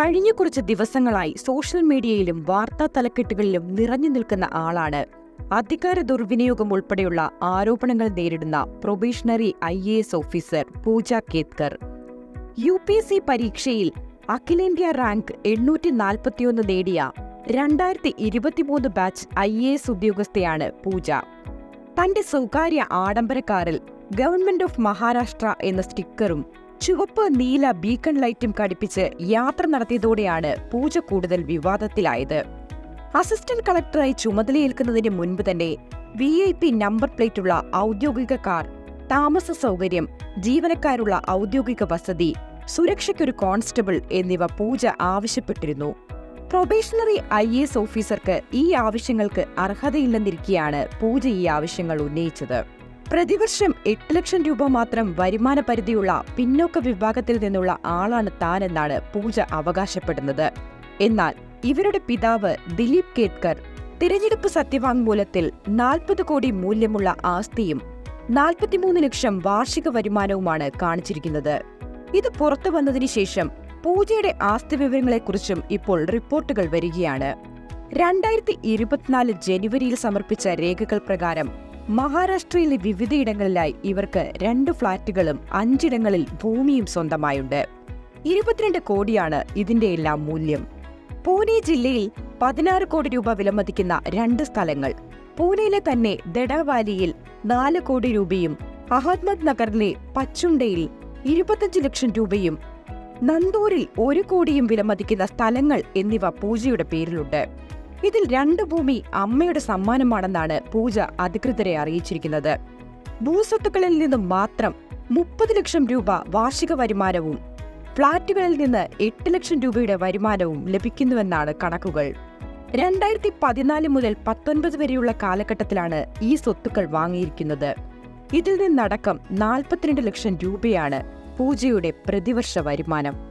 കഴിഞ്ഞ കുറച്ച് ദിവസങ്ങളായി സോഷ്യൽ മീഡിയയിലും വാർത്താ തലക്കെട്ടുകളിലും നിറഞ്ഞു നിൽക്കുന്ന ആളാണ്. അധികാര ദുർവിനിയോഗം ഉൾപ്പെടെയുള്ള ആരോപണങ്ങൾ നേരിടുന്ന probationary I A S officer Pooja Khedkar. U P S C പരീക്ഷയിൽ അഖിലേന്ത്യാ റാങ്ക് എണ്ണൂറ്റി നാൽപ്പത്തിയൊന്ന് നേടിയ രണ്ടായിരത്തി ഇരുപത്തിമൂന്ന് ബാച്ച് ഐ എ എസ് ഉദ്യോഗസ്ഥയാണ് പൂജ. തന്റെ സ്വകാര്യ ആഡംബര കാറിൽ ഗവൺമെന്റ് ഓഫ് മഹാരാഷ്ട്ര എന്ന സ്റ്റിക്കറും ചുവപ്പ് നീല ബീക്കൺ ലൈറ്റും ഘടിപ്പിച്ച് യാത്ര നടത്തിയതോടെയാണ് പൂജ കൂടുതൽ വിവാദത്തിലായത്. അസിസ്റ്റന്റ് കളക്ടറായി ചുമതലയേൽക്കുന്നതിന് മുൻപ് തന്നെ വി ഐ പി നമ്പർ പ്ലേറ്റുള്ള ഔദ്യോഗിക കാർ താമസ സൗകര്യം ജീവനക്കാരുള്ള ഔദ്യോഗിക വസതി സുരക്ഷയ്ക്കൊരു കോൺസ്റ്റബിൾ എന്നിവ പൂജ ആവശ്യപ്പെട്ടിരുന്നു. പ്രൊബേഷണറി ഐ എസ് ഓഫീസർക്ക് ഈ ആവശ്യങ്ങൾക്ക് അർഹതയില്ലെന്നിരിക്കെയാണ് പൂജ ഈ ആവശ്യങ്ങൾ ഉന്നയിച്ചത്. പ്രതിവർഷം എട്ട് ലക്ഷം രൂപ മാത്രം വരുമാന പരിധിയുള്ള പിന്നോക്ക വിഭാഗത്തിൽ നിന്നുള്ള ആളാണ് താനെന്നാണ് പൂജ അവകാശപ്പെടുന്നത്. എന്നാൽ ഇവരുടെ പിതാവ് ദിലീപ് കേത്കർ തിരഞ്ഞെടുപ്പ് സത്യവാങ്മൂലത്തിൽ നാൽപ്പത് കോടി മൂല്യമുള്ള ആസ്തിയും നാൽപ്പത്തിമൂന്ന് ലക്ഷം വാർഷിക വരുമാനവുമാണ് കാണിച്ചിരിക്കുന്നത്. ഇത് പുറത്തു വന്നതിന് ശേഷം പൂജയുടെ ആസ്തി വിവരങ്ങളെക്കുറിച്ചും ഇപ്പോൾ റിപ്പോർട്ടുകൾ വരികയാണ്. രണ്ടായിരത്തി ഇരുപത്തിനാല് ജനുവരിയിൽ സമർപ്പിച്ച രേഖകൾ പ്രകാരം മഹാരാഷ്ട്രയിലെ വിവിധയിടങ്ങളിലായി ഇവർക്ക് രണ്ട് ഫ്ളാറ്റുകളും അഞ്ചിടങ്ങളിൽ ഭൂമിയും സ്വന്തമായുണ്ട്. ഇരുപത്തിരണ്ട് കോടിയാണ് ഇതിന്റെ എല്ലാം മൂല്യം. പൂനെ ജില്ലയിൽ പതിനാറ് കോടി രൂപ വിലമതിക്കുന്ന രണ്ട് സ്ഥലങ്ങൾ. പൂനെയിലെ തന്നെ ദഡവാലിയിൽ നാല് കോടി രൂപയും അഹമ്മദ് നഗറിലെ പച്ചുണ്ടയിൽ ഇരുപത്തഞ്ച് ലക്ഷം രൂപയും നന്ദൂരിൽ ഒരു കോടിയും വിലമതിക്കുന്ന സ്ഥലങ്ങൾ എന്നിവ പൂജയുടെ പേരിലുണ്ട്. ഇതിൽ രണ്ട് ഭൂമി അമ്മയുടെ സമ്മാനമാണെന്നാണ് പൂജ അധികൃതരെ അറിയിച്ചിരിക്കുന്നത്. ഭൂസ്വത്തുക്കളിൽ നിന്നും മാത്രം മുപ്പത് ലക്ഷം രൂപ വാർഷിക വരുമാനവും ഫ്ളാറ്റുകളിൽ നിന്ന് എട്ട് ലക്ഷം രൂപയുടെ വരുമാനവും ലഭിക്കുന്നുവെന്നാണ് കണക്കുകൾ. രണ്ടായിരത്തി പതിനാല് മുതൽ പത്തൊൻപത് വരെയുള്ള കാലഘട്ടത്തിലാണ് ഈ സ്വത്തുക്കൾ വാങ്ങിയിരിക്കുന്നത്. ഇതിൽ നിന്നടക്കം നാൽപ്പത്തിരണ്ട് ലക്ഷം രൂപയാണ് പൂജയുടെ പ്രതിവർഷ വരുമാനം.